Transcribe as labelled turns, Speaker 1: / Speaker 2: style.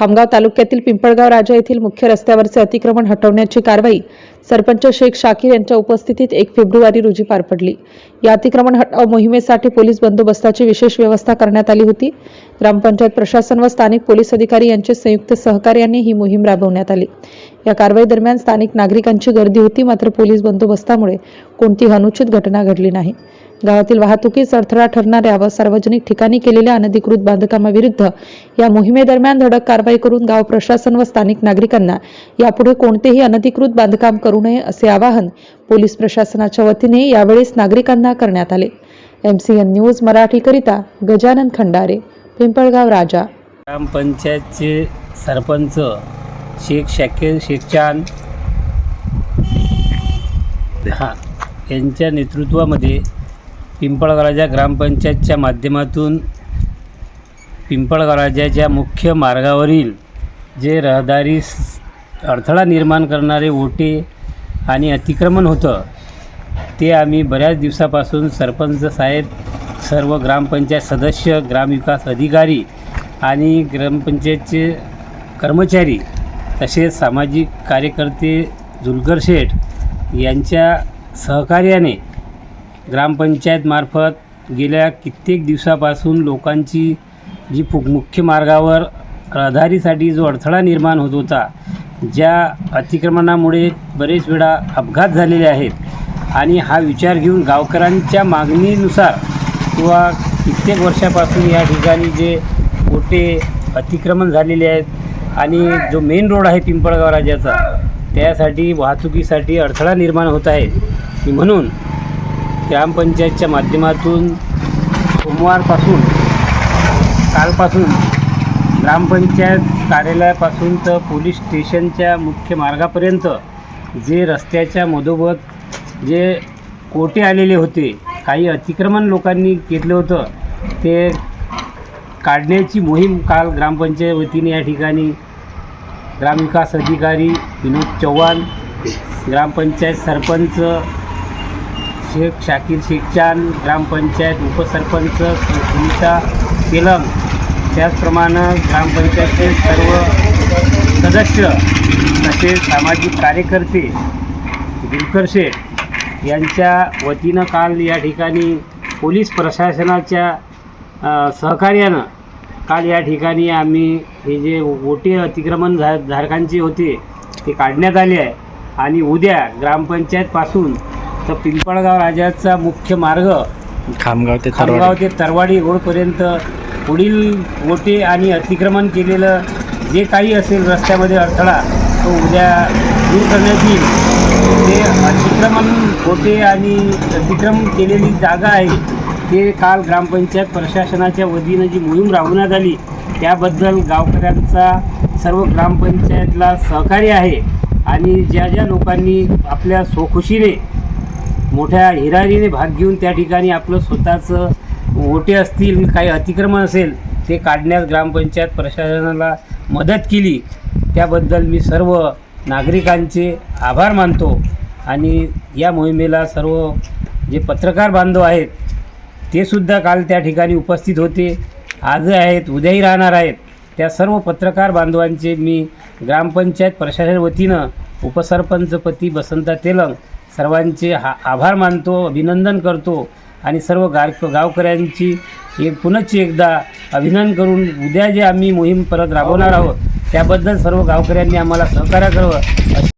Speaker 1: खामगाव तालुक्यातील पिंपळगाव राजा येथील मुख्य रस्त्यावरचे अतिक्रमण हटवण्याची कारवाई सरपंच शेख शाकीर यांच्या उपस्थितीत एक फेब्रुवारी रोजी पार पडली. या अतिक्रमण हटाव मोहिमेसाठी पोलीस बंदोबस्ताची विशेष व्यवस्था करण्यात आली होती. ग्रामपंचायत प्रशासन व स्थानिक पोलीस अधिकारी यांचे संयुक्त सहकार्याने ही मोहीम राबवण्यात आली. या कारवाई दरम्यान स्थानिक नागरिकांची गर्दी होती मात्र पोलीस बंदोबस्तामुळे कोणतीही अनुचित घटना घडली नाही. गावातील वाहतुकीस अडथळा ठरणाऱ्या व सार्वजनिक ठिकाणी केलेल्या अनधिकृत बांधकामाविरुद्ध या मोहिमेदरम्यान धडक कारवाई करून गाव प्रशासन व स्थानिक नागरिकांना यापुढे कोणतेही अनधिकृत बांधकाम करू नये असे आवाहन पोलीस प्रशासनाच्या वतीने यावेळेस नागरिकांना करण्यात आले. एमसीएन न्यूज मराठीकरिता गजानन खंडारे पिंपळगाव राजा.
Speaker 2: ग्रामपंचायतचे सरपंच शेख शाकीर शेखचान हां यांच्या नेतृत्वामध्ये पिंपळगराजा ग्रामपंचायतच्या माध्यमातून पिंपळगराजाच्या मुख्य मार्गावरील जे रहदारी अडथळा निर्माण करणारे ओटे आणि अतिक्रमण होतं ते आम्ही बऱ्याच दिवसापासून सरपंच साहेब सर्व ग्रामपंचायत सदस्य ग्रामविकास अधिकारी आणि ग्रामपंचायतचे कर्मचारी तसेच सामाजिक कार्यकर्ते जुलकर शेठ यांच्या सहकार्याने ग्रामपंचायतमार्फत गेल्या कित्येक दिवसापासून लोकांची जी फुक मुख्य मार्गावर रहदारीसाठी जो अडथळा निर्माण होत होता ज्या अतिक्रमणामुळे बरेच वेळा अपघात झालेले आहेत आणि हा विचार घेऊन गावकऱ्यांच्या मागणीनुसार किंवा कित्येक वर्षापासून या ठिकाणी जे मोठे अतिक्रमण झालेले आहेत आणि जो मेन रोड आहे पिंपळगाव राजाचा त्यासाठी वाहतुकीसाठी अडथळा निर्माण होत आहे. म्हणून ग्रामपंचायतच्या माध्यमातून सोमवारपासून कालपासून ग्रामपंचायत कार्यालयापासून तर पोलीस स्टेशनच्या मुख्य मार्गापर्यंत जे रस्त्याच्या मधोमध जे कोटे आलेले होते काही अतिक्रमण लोकांनी घेतलं होतं ते काढण्याची मोहीम काल ग्रामपंचायत वतीने या ठिकाणी ग्रामविकास अधिकारी विनोद चव्हाण ग्रामपंचायत सरपंच शेख शाकीर शेखचान ग्रामपंचायत उपसरपंच सुनीता तेलंग. त्याचप्रमाणे ग्रामपंचायतचे सर्व सदस्य तसेच सामाजिक कार्यकर्ते दिलकर शेठ यांच्या वतीनं काल या ठिकाणी पोलीस प्रशासनाच्या सहकार्यानं काल या ठिकाणी आम्ही हे जे ओटे अतिक्रमण धारकांचे होते ते काढण्यात आले आहे. आणि उद्या ग्रामपंचायतपासून तर पिंपळगाव राजाचा मुख्य मार्ग
Speaker 3: खामगाव ते
Speaker 2: खामगाव
Speaker 3: तरवाडी
Speaker 2: ते तरवाडी रोडपर्यंत पुढील ओटे आणि अतिक्रमण केलेलं जे काही असेल रस्त्यामध्ये अडथळा तो उद्या दूर करण्यात येईल. ते अतिक्रमण ओटे आणि अतिक्रमण केलेली जागा आहे ते काल ग्रामपंचायत प्रशासनाच्या वतीनं जी मोहीम राबवण्यात आली त्याबद्दल गावकऱ्यांचा सर्व ग्रामपंचायतला सहकार्य आहे. आणि ज्या ज्या लोकांनी आपल्या स्वखुशीने मोठ्या हिरारीने भाग घेऊन त्या ठिकाणी आपलं स्वतःचं ओटे असतील काही अतिक्रमण असेल ते काढण्यास ग्रामपंचायत प्रशासनाला मदत केली. त्याबद्दल मी सर्व नागरिकांचे आभार मानतो आणि या मोहिमेला सर्व जे पत्रकार बांधव आहेत ते सुद्धा काल त्या ठिकाणी उपस्थित होते. आजही आहेत उद्याही राहणार आहेत. त्या सर्व पत्रकार बांधवांचे मी ग्रामपंचायत प्रशासन वतीनं उपसरपंचपती बसंता तेलंग सर्वांचे हा आभार मानतो अभिनंदन करतो आणि सर्व गार गावकऱ्यांची एक पुनश्च एकदा अभिनंदन करून उद्या जे आम्ही मोहीम परत राबवणार आहोत त्याबद्दल सर्व गावकऱ्यांनी आम्हाला सहकार्य करावं.